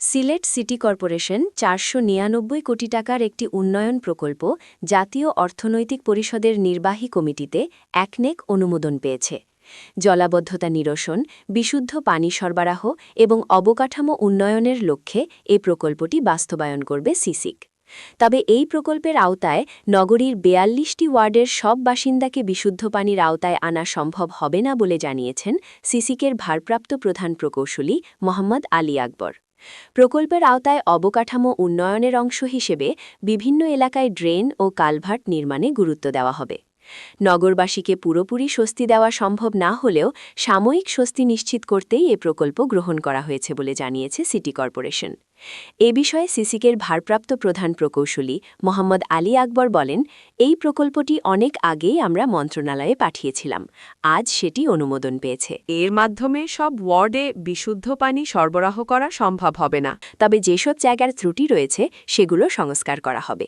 Sylhet city corporation চারশো নিরানব্বই কোটি টাকার একটি উন্নয়ন প্রকল্প জাতীয় অর্থনৈতিক পরিষদের নির্বাহী কমিটিতে একনেক অনুমোদন পেয়েছে। জলাবদ্ধতা নিরসন, বিশুদ্ধ পানি সরবরাহ এবং অবকাঠামো উন্নয়নের লক্ষ্যে এ প্রকল্পটি বাস্তবায়ন করবে সিসিক। তবে এই প্রকল্পের আওতায় নগরীর বেয়াল্লিশটি ওয়ার্ডের সব বাসিন্দাকে বিশুদ্ধ পানির আওতায় আনা সম্ভব হবে না বলে জানিয়েছেন সিসিকের ভারপ্রাপ্ত প্রধান প্রকৌশলী মোহাম্মদ আলী আকবর। প্রকল্পের আওতায় অবকাঠামো উন্নয়নের অংশ হিসেবে বিভিন্ন এলাকায় ড্রেন ও কালভার্ট নির্মাণে গুরুত্ব দেওয়া হবে। নগরবাসীকে পুরোপুরি স্বস্তি দেওয়া সম্ভব না হলেও সাময়িক স্বস্তি নিশ্চিত করতেই এ প্রকল্প গ্রহণ করা হয়েছে বলে জানিয়েছে সিটি কর্পোরেশন। এ বিষয়ে সিসিকের ভারপ্রাপ্ত প্রধান প্রকৌশলী মোহাম্মদ আলী আকবর বলেন এই প্রকল্পটি অনেক আগেই আমরা মন্ত্রণালয়ে পাঠিয়েছিলাম। আজ সেটি অনুমোদন পেয়েছে। এর মাধ্যমে সব ওয়ার্ডে বিশুদ্ধ পানি সরবরাহ করা সম্ভব হবে না। তবে যেসব জায়গার ত্রুটি রয়েছে সেগুলো সংস্কার করা হবে।